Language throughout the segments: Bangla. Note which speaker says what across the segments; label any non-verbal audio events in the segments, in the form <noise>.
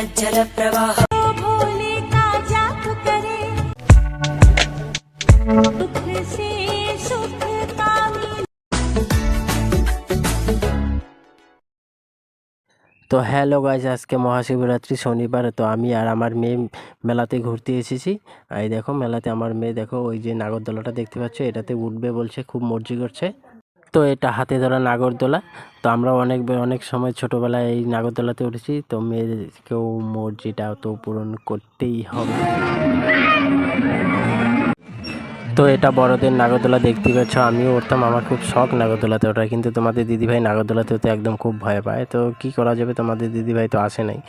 Speaker 1: जलप्रवाह
Speaker 2: भोले का जाप करे दुख से सुख पावे
Speaker 3: তো হ্যালো গাইজ আজকে মহাশিবরাত্রি শনিবার তো আমি আর আমার মেয়ে মেলাতে ঘুরতে এসেছি এই দেখো মেলাতে আমার মেয়ে দেখো ওই যে নাগরদোলাটা দেখতে পাচ্ছ এটাতে উঠবে বলছে খুব মর্জি করছে তো এটা হাতে ধরা নাগরদোলা। তো আমরা অনেক অনেক সময় ছোটোবেলায় এই নাগরদোলাতে উঠেছি। তো মেয়েকেও মর্জিটা তো পূরণ করতেই হবে। তো এটা বড়দের নাগরদোলা দেখতে পাচ্ছ। আমিও উঠতাম, আমার খুব শখ নাগরদোলাতে ওঠা কিন্তু তোমাদের দিদিভাই নাগরদোলাতে তো একদম খুব ভয় পায়। তো কি করা যাবে? তোমাদের দিদিভাই তো আসে নাই।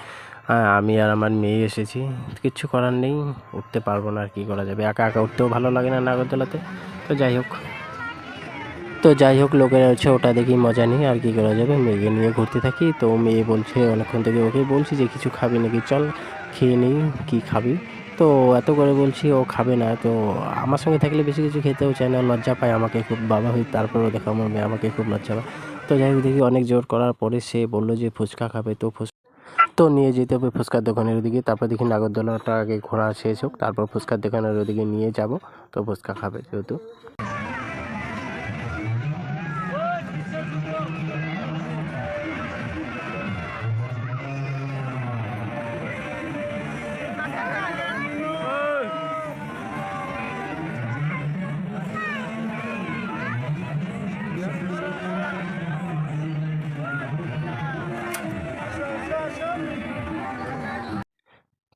Speaker 3: হ্যাঁ আমি আর আমার মেয়ে এসেছি। কিচ্ছু করার নেই। উঠতে পারব না আর কী করা যাবে। একা একা উঠতেও ভালো লাগে না নাগরদোলাতে। তো যাই হোক। তো যাই হোক, লোকেরা হচ্ছে ওটা দেখি মজা নেই, আর কি করা যাবে? মেয়েকে নিয়ে ঘুরতে থাকি। তো মেয়ে বলছে, অনেকক্ষণ থেকে ওকে বলছি যে, কিছু খাবি নাকি? চল খেয়ে নিই, কী খাবি? তো এত করে বলছি, ও খাবে না। তো আমার সঙ্গে থাকলে বেশি কিছু খেতেও চায় না, লজ্জা পায় আমাকে খুব, বাবা হই তারপরেও দেখো আমার মেয়ে আমাকে খুব লজ্জা পায়। তো যাই হোক, দেখি অনেক জোর করার পরে সে বলল যে, ফুচকা খাবে তো ফুচকা তো নিয়ে যেতে হবে ফুচকার দোকানের ওদিকে তারপর দেখি নাগরদোলাটা আগে ঘোরা শেষ হোক, তারপর ফুচকার দোকানের ওদিকে নিয়ে যাব, তো ফুচকা খাবে যেহেতু।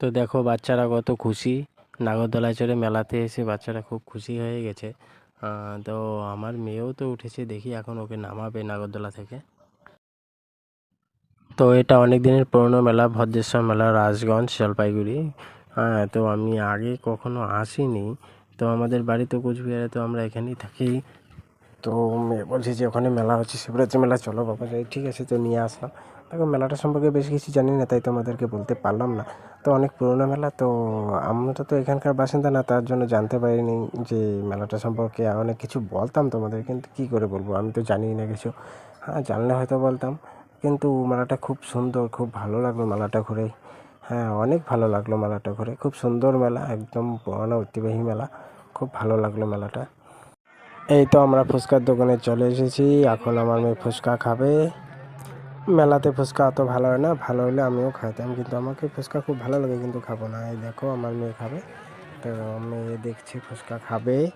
Speaker 3: তো দেখো বাচ্চারা কত খুশি। নাগরদোলায় চড়ে মেলাতে এসে বাচ্চারা খুব খুশি হয়ে গেছে। তো আমার মেয়েও তো উঠেছে, দেখি এখন ওকে নামাবে নাগরদোলা থেকে। তো এটা অনেক দিনের পুরনো মেলা, ভদ্রেশ্বর মেলা, রাজগঞ্জ, জলপাইগুড়ি। হ্যাঁ তো আমি আগে কখনো আসিনি। তো আমাদের বাড়ি তো কোচবিহারে, তো আমরা এখানেই থাকি। তো মেয়ে বলছে যে, ওখানে মেলা হচ্ছে, শিবরাত্রি মেলা, চলো বাবা যাই। ঠিক আছে, তো নিয়ে আসলাম। দেখো, মেলাটা সম্পর্কে বেশি কিছু জানি না, তাই তোমাদেরকে বলতে পারলাম না। তো অনেক পুরোনো মেলা, তো আমরা তো এখানকার বাসিন্দা না, তার জন্য জানতে পারিনি যে মেলাটা সম্পর্কে অনেক কিছু বলতাম তোমাদের, কিন্তু কী করে বলব, আমি তো জানি না কিছু। হ্যাঁ জানলে হয়তো বলতাম, কিন্তু মেলাটা খুব সুন্দর, খুব ভালো লাগল মেলাটা ঘুরে। হ্যাঁ অনেক ভালো লাগল মেলাটা ঘুরে, খুব সুন্দর মেলা, একদম পুরানো ঐতিহ্যবাহী মেলা, খুব ভালো লাগল মেলাটা। এই তো আমরা ফুচকার দোকানে চলে এসেছি, এখন আমার মেয়ে ফুচকা খাবে। মেলাতে ফুচকা অত ভালো হয় না, ভালো হলে আমিও খাইতাম, কিন্তু আমাকে ফুচকা খুব ভালো লাগে, কিন্তু খাব না। এই দেখো, আমার মেয়ে খাবে। তো মেয়ে দেখছে ফুচকা খাবে।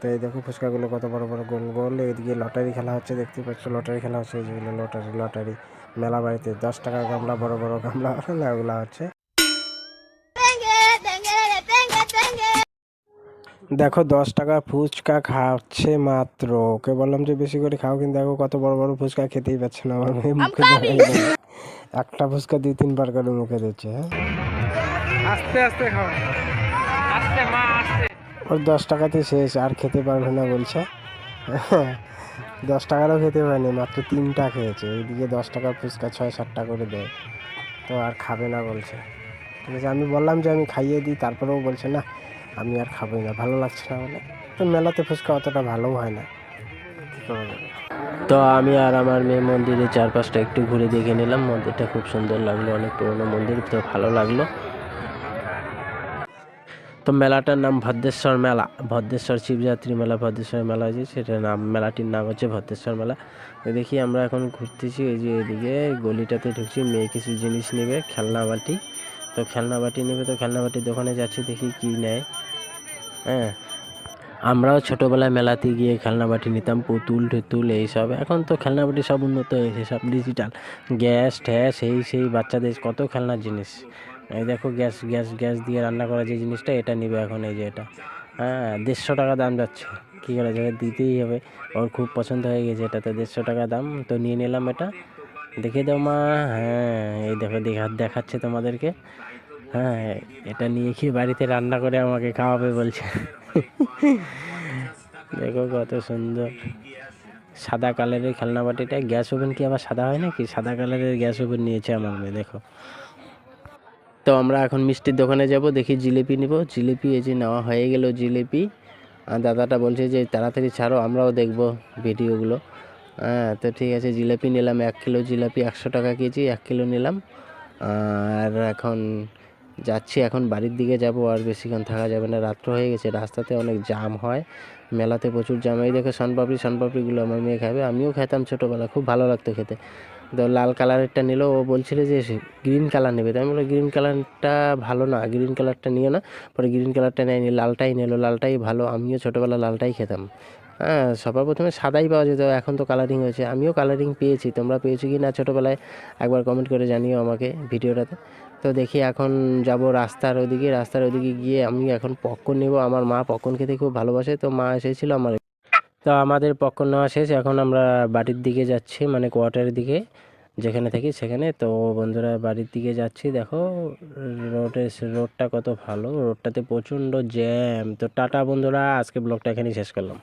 Speaker 3: তো এই দেখো ফুচকাগুলো কত বড় বড় গোল গোল। এদিকে লটারি খেলা হচ্ছে, দেখতে পাচ্ছ লটারি খেলা হচ্ছে যেগুলো লটারি লটারি। মেলা বাড়িতে দশ টাকা গামলা, বড় বড় গামলা <laughs> ওগুলো হচ্ছে। দেখো দশ টাকা ফুচকা খাচ্ছে মাত্র। ওকে বললাম যে বেশি করে খাও কিন্তু দেখো কত বড় বড় ফুচকা খেতেই পাচ্ছে না আমার মেয়ে মুখে একটা ফুচকা দুই তিনবার করে মুখে দিচ্ছে হ্যাঁ?
Speaker 4: আস্তে আস্তে খাও। আস্তে মা আস্তে।
Speaker 3: ওর দশ টাকাতে শেষ আর খেতে পারবে না বলছে। দশ টাকারও খেতে পারেনি মাত্র তিনটা খেয়েছে। এইদিকে দশ টাকার ফুচকা ছয় সাতটা করে দেয়। তো আর খাবে না বলছে। ঠিক আছে আমি বললাম যে আমি খাইয়ে দিই তারপরেও বলছে না আমি আর খাবোই না, ভালো লাগছে না বলে তো মেলাতে ফুচকা অতটা ভালোও হয় না। তো আমি আর আমার মেয়ে মন্দিরের চারপাশটা একটু ঘুরে দেখে নিলাম, মন্দিরটা খুব সুন্দর লাগল, অনেক পুরোনো মন্দির, তো ভালো লাগল। তো মেলাটার নাম ভদ্রেশ্বর মেলা, ভদ্রেশ্বর শিবযাত্রী মেলা, ভদ্রেশ্বর মেলা আছে সেটার নাম, মেলাটির নাম হচ্ছে ভদ্রেশ্বর মেলা। দেখি আমরা এখন ঘুরতেছি, এই যে এদিকে গলিটাতে ঢুকছি, মেয়ে কিছু জিনিস নেবে, খেলনা বাটি। তো খেলনা বাটি নেবে তো খেলনা বাটির দোকানে যাচ্ছি দেখি কি নেয়। হ্যাঁ। আমরাও ছোটোবেলায় মেলাতে গিয়ে খেলনা বাটি নিতাম, পুতুল টুতুল এইসব। এখন তো খেলনা বাটি সব উন্নত হয়েছে, সব ডিজিটাল গ্যাস ট্যাস এই সেই বাচ্চাদের কত খেলনার জিনিস। এই দেখো গ্যাস গ্যাস গ্যাস দিয়ে রান্না করা যে জিনিসটা, এটা নিবে এখন এই যে এটা। হ্যাঁ দেড়শো টাকা দাম যাচ্ছে। কী করা যাবে? দিতেই হবে। ওর খুব পছন্দ হয়ে গেছে এটা তো দেড়শো টাকা দাম। তো নিয়ে নিলাম এটা। দেখে দাও মা। হ্যাঁ এই দেখো, দেখা দেখাচ্ছে তোমাদেরকে। হ্যাঁ এটা নিয়ে কি বাড়িতে রান্না করে আমাকে খাওয়াবে বলছে। দেখো কত সুন্দর। সাদা কালারের খেলনা বাটিটা। গ্যাস ওভেন কি আবার সাদা হয় নাকি? সাদা কালারের গ্যাস ওভেন নিয়েছে আমার মেয়ে, দেখো। তো আমরা এখন মিষ্টির দোকানে যাব, দেখি জিলিপি নিব। জিলিপি এই যে নেওয়া হয়ে গেল জিলিপি। আর দাদাটা বলছে যে, তাড়াতাড়ি ছাড়ো, আমরাও দেখব ভিডিওগুলো। হ্যাঁ তো ঠিক আছে, জিলিপি নিলাম, এক কিলো জিলাপি একশো টাকা কেজি, এক কিলো নিলাম। আর এখন যাচ্ছি, এখন বাড়ির দিকে যাব, আর বেশিক্ষণ থাকা যাবে না, রাত্র হয়ে গেছে, রাস্তাতে অনেক জাম হয়, মেলাতে প্রচুর জাম এই দেখো সনপাপড়ি সনপাপড়িগুলো আমার মেয়ে খাবে, আমিও খেতাম ছোটোবেলা, খুব ভালো লাগতো খেতে। তো লাল কালারেরটা নিল, ও বলছিল যে গ্রিন কালার নেবে তাই আমি বললাম, গ্রিন কালারটা ভালো না, গ্রিন কালারটা নিও না। পরে গ্রিন কালারটা নেয়নি, লালটাই নিল, লালটাই ভালো, আমিও ছোটোবেলা লালটাই খেতাম। হ্যাঁ সবার প্রথমে সাদাই পাওয়া যেত, এখন তো কালারিং হয়েছে। আমিও কালারিং পেয়েছি, তোমরা পেয়েছ কি না ছোটোবেলায়? একবার কমেন্ট করে জানিও আমাকে ভিডিওটাতে। তো দেখি এখন যাব রাস্তার ওদিকে রাস্তার ওদিকে গিয়ে আমি এখন পপকর্ন নেব। আমার মা পপকর্ন খেতে খুব ভালোবাসে, তো মা এসেছিল আমার তো আমাদের পপকর্ন নেওয়া শেষ, এখন আমরা বাড়ির দিকে যাচ্ছি মানে কোয়ার্টারের দিকে, যেখানে থাকি সেখানে। তো বন্ধুরা, বাড়ির দিকে যাচ্ছি, দেখো রোডের রোডটা কত ভালো, রোডটাতে প্রচণ্ড জ্যাম তো টাটা বন্ধুরা, আজকে ব্লগটা এখানেই শেষ করলাম।